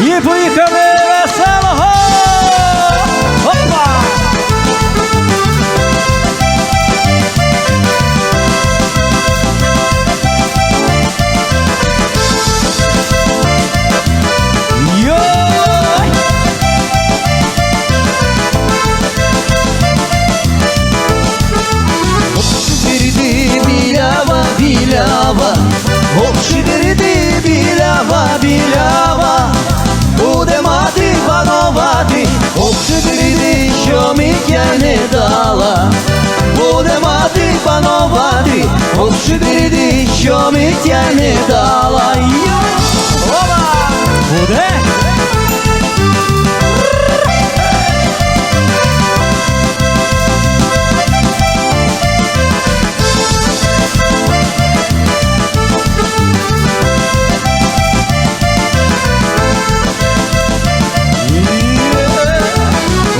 І поїхали веселого! Şidirdi що миття не дала Йо! Опа! Буде?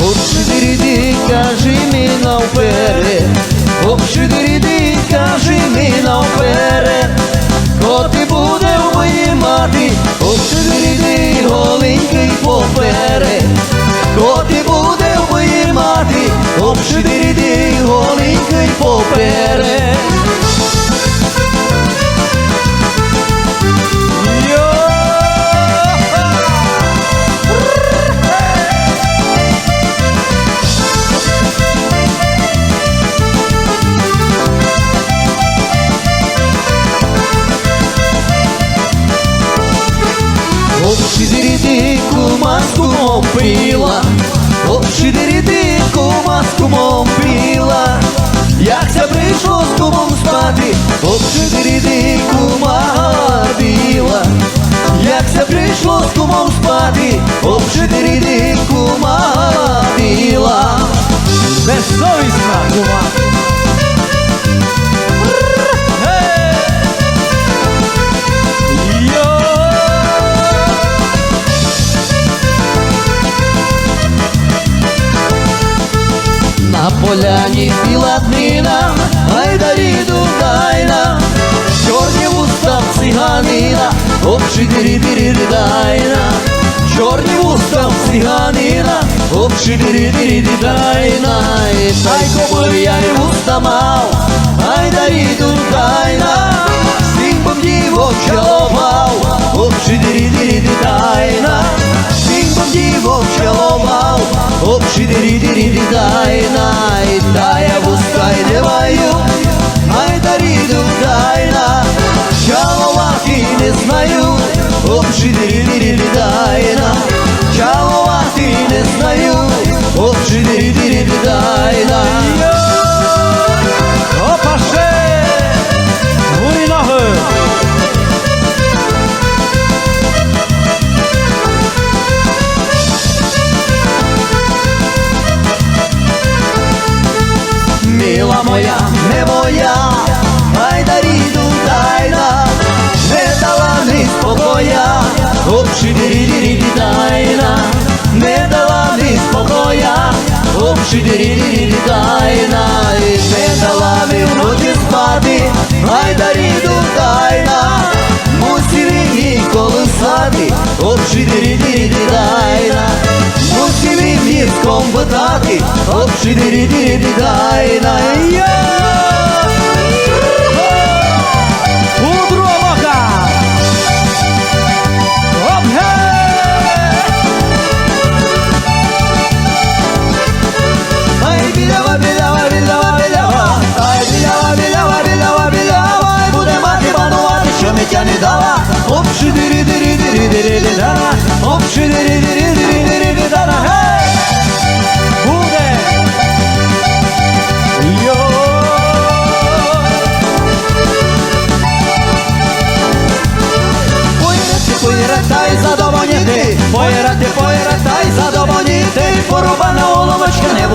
Обшидирidi, кажи ми навперед Обшидирidi, поперед Коти буде в моїй мати Обшидирidi, голенький поперед Обшидирidi, кума з кумом пила Обшидирidi, кума з кумом пила Як це прийшло з кумом спати Обшидирidi, кума біла Як це прийшло з кумом спати Обшидирidi, кума біла Безсовісна кума! Поляні біла днина, гайдарі дайна, чорні вуста циганина, обшидирі дирі дайна, чорні вуста циганина, обшидирі дирі дайна, і тайко бур'яні вуста мав, гайдарі дайна, симбом діво чоловав, обшидирі дирі дайна, симбом діво не знаю, обшидирі дирі дайна, чалувати не знаю, обшидирі дирі колисати, обшидирі дайна, мусив її скомбитати,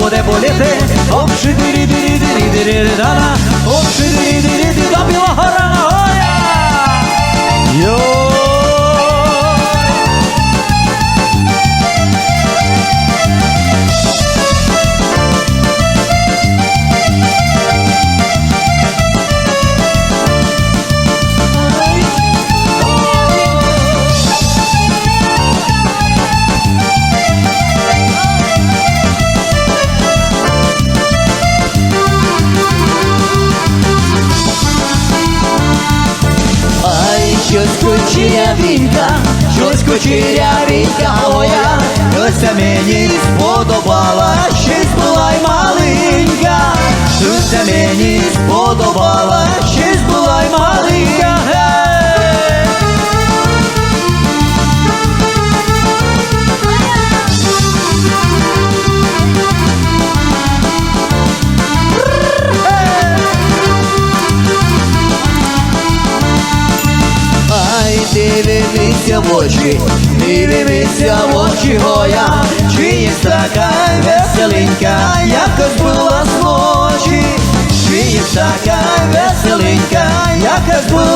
буде боліти. Обшидирі, дирі, дирі, дирі, дара, обшидирі, дирі, дирі, до білого кучерявінька, щось кучерявінька моя, Дося мені сподобала, щось була й маленька, Дося мені сподобала, щось була й маленька. Ай, дивися в очі, дивися в очі гоя, чи є така веселенька, якось була з ночі, чи є така веселенька, якось була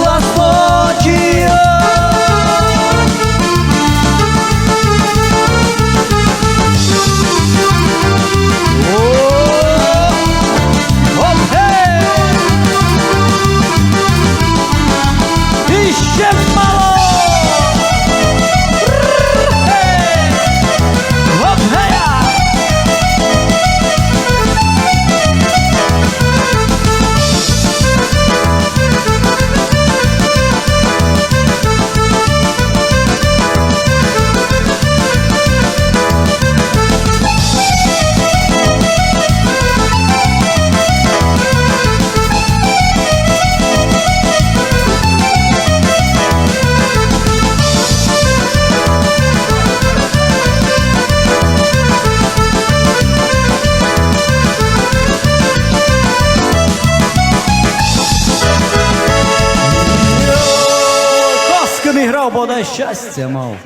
Бодай щастя мав.